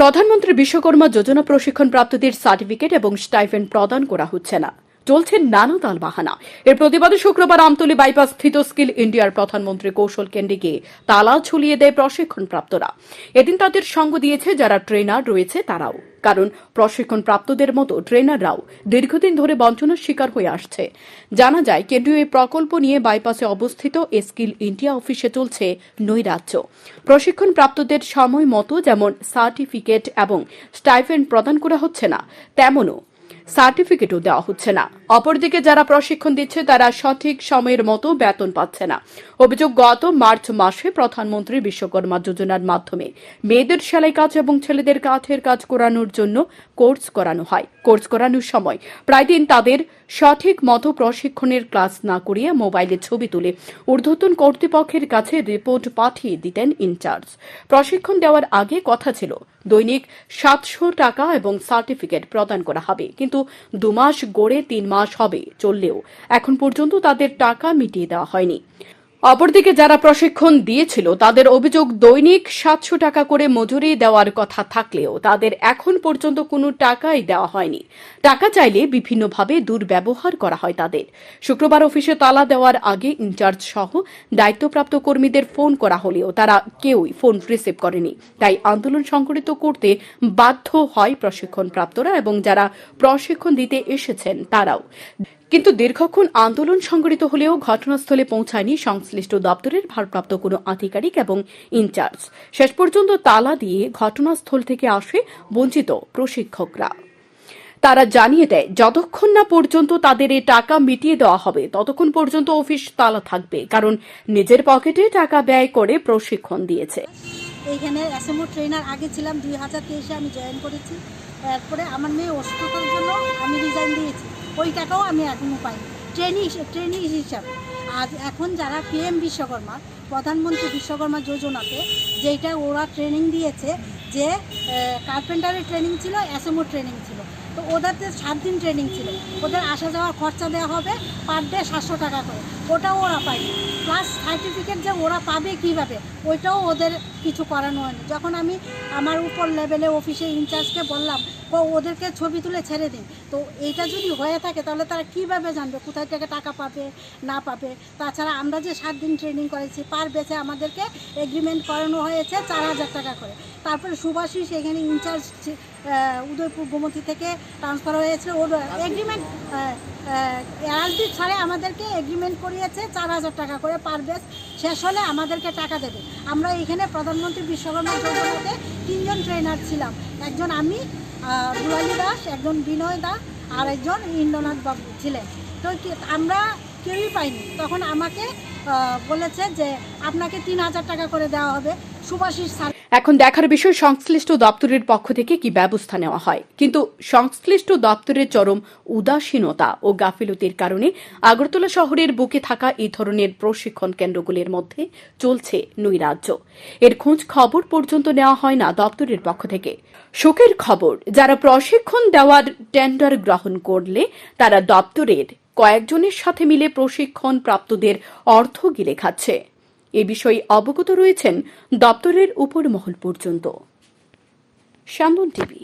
প্রধানমন্ত্রী বিশ্বকর্মা যোজনা প্রশিক্ষণ প্রাপ্তদের সার্টিফিকেট এবং স্টাইফেন্ড প্রদান করা হচ্ছে না। চলছে নানা তাল বাহানা এর প্রতিবাদে শুক্রবার আমতলী বাইপাস স্থিত স্কিল ইন্ডিয়ার প্রধানমন্ত্রী কৌশল কেন্দ্রে তালা ঝুলিয়ে দেয় প্রশিক্ষণ প্রাপ্তরা এদিন তাদের সঙ্গ দিয়েছে যারা ট্রেনার রয়েছে তারাও। কারণ প্রশিক্ষণ প্রাপ্তদের মতো ট্রেনাররাও দীর্ঘদিন ধরে বঞ্চনার শিকার হয়ে আসছে। জানা যায়, কেন্দ্রীয় এই প্রকল্প নিয়ে বাইপাসে অবস্থিত স্কিল ইন্ডিয়া অফিসে চলছে নৈরাজ্য। প্রশিক্ষণ প্রাপ্তদের সময় মতো যেমন সার্টিফিকেট এবং স্টাইফেন্ড প্রদান করা হচ্ছে না, তেমনও সার্টিফিকেটও দেওয়া হচ্ছে না। অপরদিকে যারা প্রশিক্ষণ দিচ্ছে, তারা সঠিক সময়ের মতো বেতন পাচ্ছে না। অভিযোগ, গত মার্চ মাসে প্রধানমন্ত্রী বিশ্বকর্মা যোজনার মাধ্যমে মেয়েদের সেলাই কাজ এবং ছেলেদের কাঠের কাজ করানোর জন্য কোর্স করানো হয়। কোর্স করানোর সময় প্রায় দিন তাদের সঠিক মতো প্রশিক্ষণের ক্লাস না করিয়ে মোবাইলে ছবি তুলে ঊর্ধ্বতন কর্তৃপক্ষের কাছে রিপোর্ট পাঠিয়ে দিতেন ইনচার্জ। প্রশিক্ষণ দেওয়ার আগে কথা ছিল, দৈনিক সাতশো টাকা এবং সার্টিফিকেট প্রদান করা হবে, কিন্তু দুমাস গড়ে তিন মাস হবে চললেও এখন পর্যন্ত তাদের টাকা মিটিয়ে দেওয়া হয়নি। অপরদিকে যারা প্রশিক্ষণ দিয়েছিল, তাদের অভিযোগ দৈনিক সাতশো টাকা করে মজুরি দেওয়ার কথা থাকলেও তাদের এখন পর্যন্ত কোনো টাকাই দেওয়া হয়নি। টাকা চাইলে বিভিন্নভাবে দুর্ব্যবহার করা হয় তাদের। শুক্রবার অফিসে তালা দেওয়ার আগে ইনচার্জ সহ দায়িত্বপ্রাপ্ত কর্মীদের ফোন করা হলেও তারা কেউই ফোন রিসিভ করেনি। তাই আন্দোলন সংগঠিত করতে বাধ্য হয় প্রশিক্ষণপ্রাপ্তরা এবং যারা প্রশিক্ষণ দিতে এসেছেন তারাও। কিন্তু দীর্ঘক্ষণ আন্দোলন সংগঠিত হলেও ঘটনাস্থলে পৌঁছায়নি সংশ্লিষ্ট দপ্তরের ভারপ্রাপ্ত কোনো আধিকারিক এবং ইনচার্জ। শেষ পর্যন্ত তালা দিয়ে ঘটনাস্থল থেকে আসে বঞ্চিত প্রশিক্ষকরা। তারা জানিয়ে দেয়, যতক্ষণ না পর্যন্ত তাদের এই টাকা মিটিয়ে দেওয়া হবে, ততক্ষণ পর্যন্ত অফিস তালা থাকবে, কারণ নিজের পকেটে টাকা ব্যয় করে প্রশিক্ষণ দিয়েছে। এইখানে এসএমও ট্রেনার আগে ছিলাম দুই হাজার তেইশে আমি জয়েন করেছি। তারপরে আমার মেয়ে অসুস্থতার জন্য আমি রিজাইন দিয়েছি। ওই টাকাও আমি এখনও পাই ট্রেনিং ট্রেনিং হিসাবে। আর এখন যারা পিএম বিশ্বকর্মা, প্রধানমন্ত্রী বিশ্বকর্মা যোজনাতে যেটা ওরা ট্রেনিং দিয়েছে, যে কার্পেন্টারের ট্রেনিং ছিল, এসএমও ট্রেনিং ছিল। তো ওদেরতে সাত দিন ট্রেনিং ছিল। ওদের আসা যাওয়ার খরচা দেওয়া হবে পার ডে সাতশো টাকা করে। ওটাও ওরা পায়নি। প্লাস সার্টিফিকেট যে ওরা পাবে কীভাবে, ওইটাও ওদের কিছু করানো হয়নি। যখন আমি আমার উপর লেভেলে অফিসে ইনচার্জকে বললাম ও ওদেরকে ছবি তুলে ছেড়ে দিন তো এইটা যদি হয়ে থাকে, তাহলে তারা কীভাবে জানবে? কোথায় থেকে টাকা পাবে, না পাবে? তাছাড়া আমরা যে সাত দিন ট্রেনিং করেছি পার বেচে আমাদেরকে এগ্রিমেন্ট করানো হয়েছে চার হাজার টাকা করে। তারপরে সুভাষিস এখানে ইনচার্জ উদয়পুর গোমতী থেকে ট্রান্সফার হয়েছিল। ওর এগ্রিমেন্ট এআরডি ছাড়ে আমাদেরকে এগ্রিমেন্ট করিয়েছে চার হাজার টাকা করে পার বেস শেষ হলে আমাদেরকে টাকা দেবে। আমরা এখানে প্রধানমন্ত্রী বিশ্বকর্মা যোজনাতে তিনজন ট্রেনার ছিলাম। একজন আমি দুলালী দাস, একজন বিনয় দাস আর একজন ইন্দ্রনাথ বাবু ছিলেন। তো আমরা কেউই পাইনি। তখন আমাকে বলেছে যে আপনাকে তিন হাজার টাকা করে দেওয়া হবে। সুভাষিস স্যার এখন দেখার বিষয়, সংশ্লিষ্ট দপ্তরের পক্ষ থেকে কি ব্যবস্থা নেওয়া হয়? কিন্তু সংশ্লিষ্ট দপ্তরের চরম উদাসীনতা ও গাফিলতির কারণে আগরতলা শহরের বুকে থাকা এই ধরনের প্রশিক্ষণ কেন্দ্রগুলির মধ্যে চলছে নৈরাজ্য এর খোঁজ খবর পর্যন্ত নেওয়া হয় না দপ্তরের পক্ষ থেকে। শোকের খবর, যারা প্রশিক্ষণ দেওয়ার টেন্ডার গ্রহণ করলে তারা দপ্তরের কয়েকজনের সাথে মিলে প্রশিক্ষণ প্রাপ্তদের অর্থ গিলে খাচ্ছে। এ বিষয়ে অবগত রয়েছেন দপ্তরের উপর মহল পর্যন্ত টিভি